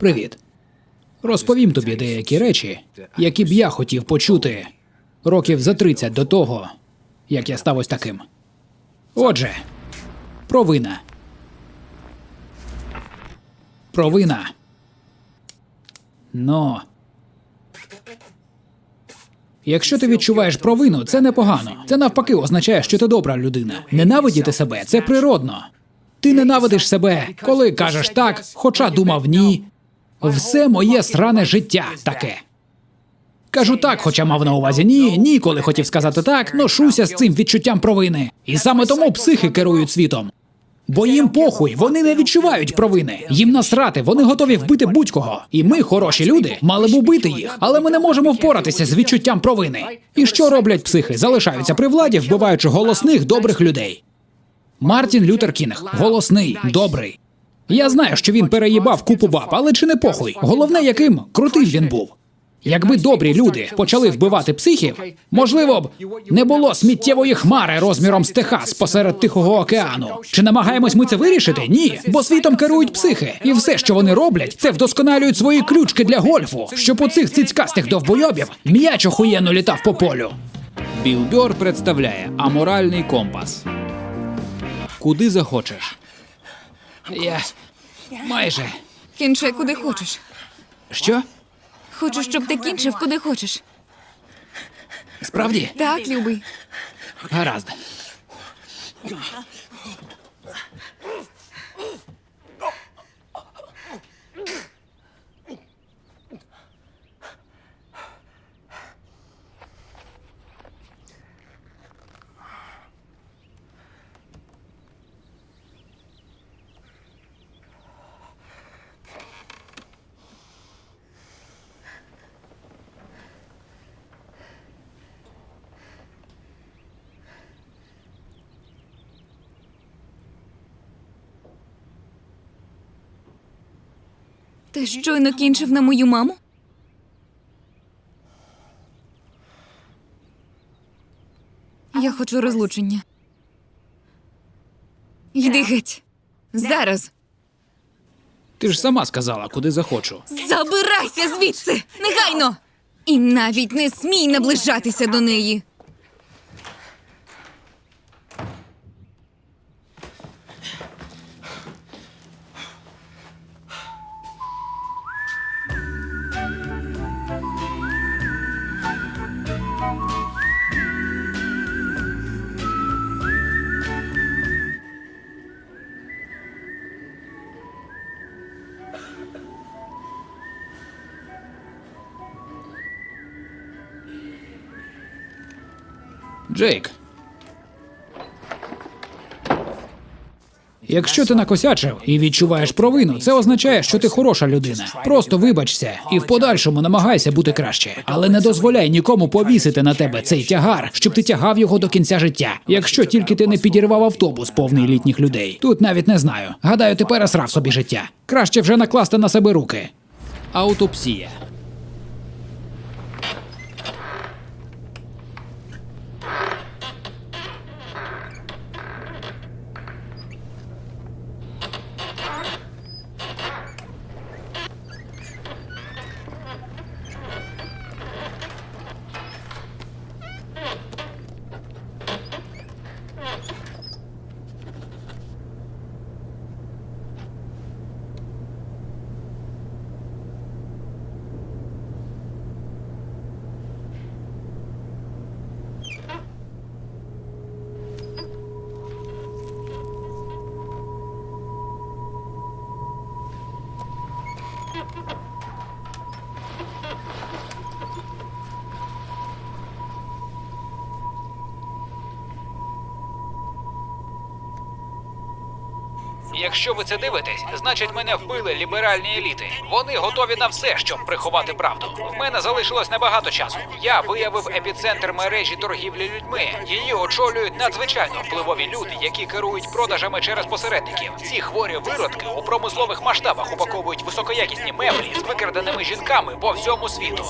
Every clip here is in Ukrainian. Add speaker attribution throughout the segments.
Speaker 1: Привіт. Розповім тобі деякі речі, які б я хотів почути років за 30 до того, як я став ось таким. Отже, провина. Провина. Но. Якщо ти відчуваєш провину, це непогано. Це навпаки означає, що ти добра людина. Ненавидіти себе це природно. Ти ненавидиш себе, коли кажеш так, хоча думав ні. Все моє сране життя таке. Кажу так, хоча мав на увазі ні, ні, коли хотів сказати так, ношуся з цим відчуттям провини. І саме тому психи керують світом. Бо їм похуй, вони не відчувають провини. Їм насрати, вони готові вбити будь-кого. І ми, хороші люди, мали б убити їх, але ми не можемо впоратися з відчуттям провини. І що роблять психи? Залишаються при владі, вбиваючи голосних добрих людей. Мартін Лютер Кінг голосний, добрий. Я знаю, що він переїбав купу баб, але чи не похуй? Головне, яким крутим він був. Якби добрі люди почали вбивати психів, можливо б не було сміттєвої хмари розміром з Техас посеред Тихого океану. Чи намагаємось ми це вирішити? Ні, бо світом керують психи, і все, що вони роблять, це вдосконалюють свої ключки для гольфу, щоб у цих цицькастих довбойобів м'яч охуєнно літав по полю. Біл Бьор представляє аморальний компас. Куди захочеш? Я майже.
Speaker 2: Кінчай куди хочеш.
Speaker 1: Що?
Speaker 2: Хочу, щоб ти кінчив куди хочеш.
Speaker 1: Справді?
Speaker 2: Так, любий.
Speaker 1: Гаразд.
Speaker 2: Ти щойно кінчив на мою маму? Я хочу розлучення. Йди геть. Зараз.
Speaker 1: Ти ж сама сказала, куди захочу.
Speaker 2: Забирайся звідси! Негайно! І навіть не смій наближатися до неї.
Speaker 1: Джейк. Якщо ти накосячив і відчуваєш провину, це означає, що ти хороша людина. Просто вибачся і в подальшому намагайся бути краще. Але не дозволяй нікому повісити на тебе цей тягар, щоб ти тягав його до кінця життя. Якщо тільки ти не підірвав автобус повний літніх людей. Тут навіть не знаю. Гадаю, ти пересрав собі життя. Краще вже накласти на себе руки. Аутопсія.
Speaker 3: Якщо ви це дивитесь, значить мене вбили ліберальні еліти. Вони готові на все, щоб приховати правду. В мене залишилось небагато часу. Я виявив епіцентр мережі торгівлі людьми. Її очолюють надзвичайно впливові люди, які керують продажами через посередників. Ці хворі виродки у промислових масштабах упаковують високоякісні меблі з викраденими жінками по всьому світу.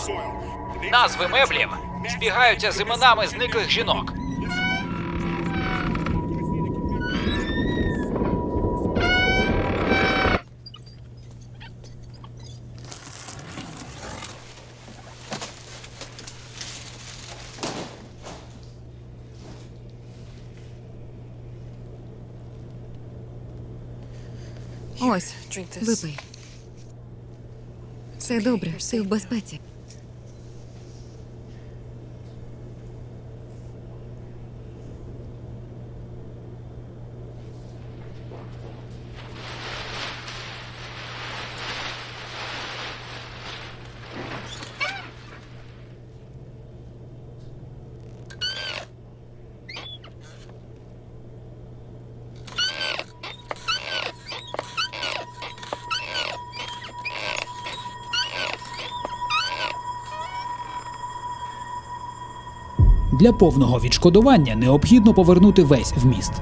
Speaker 3: Назви меблів збігаються з іменами зниклих жінок.
Speaker 2: Ось, випий. Все добре, ти в безпеці.
Speaker 1: Для повного відшкодування необхідно повернути весь вміст.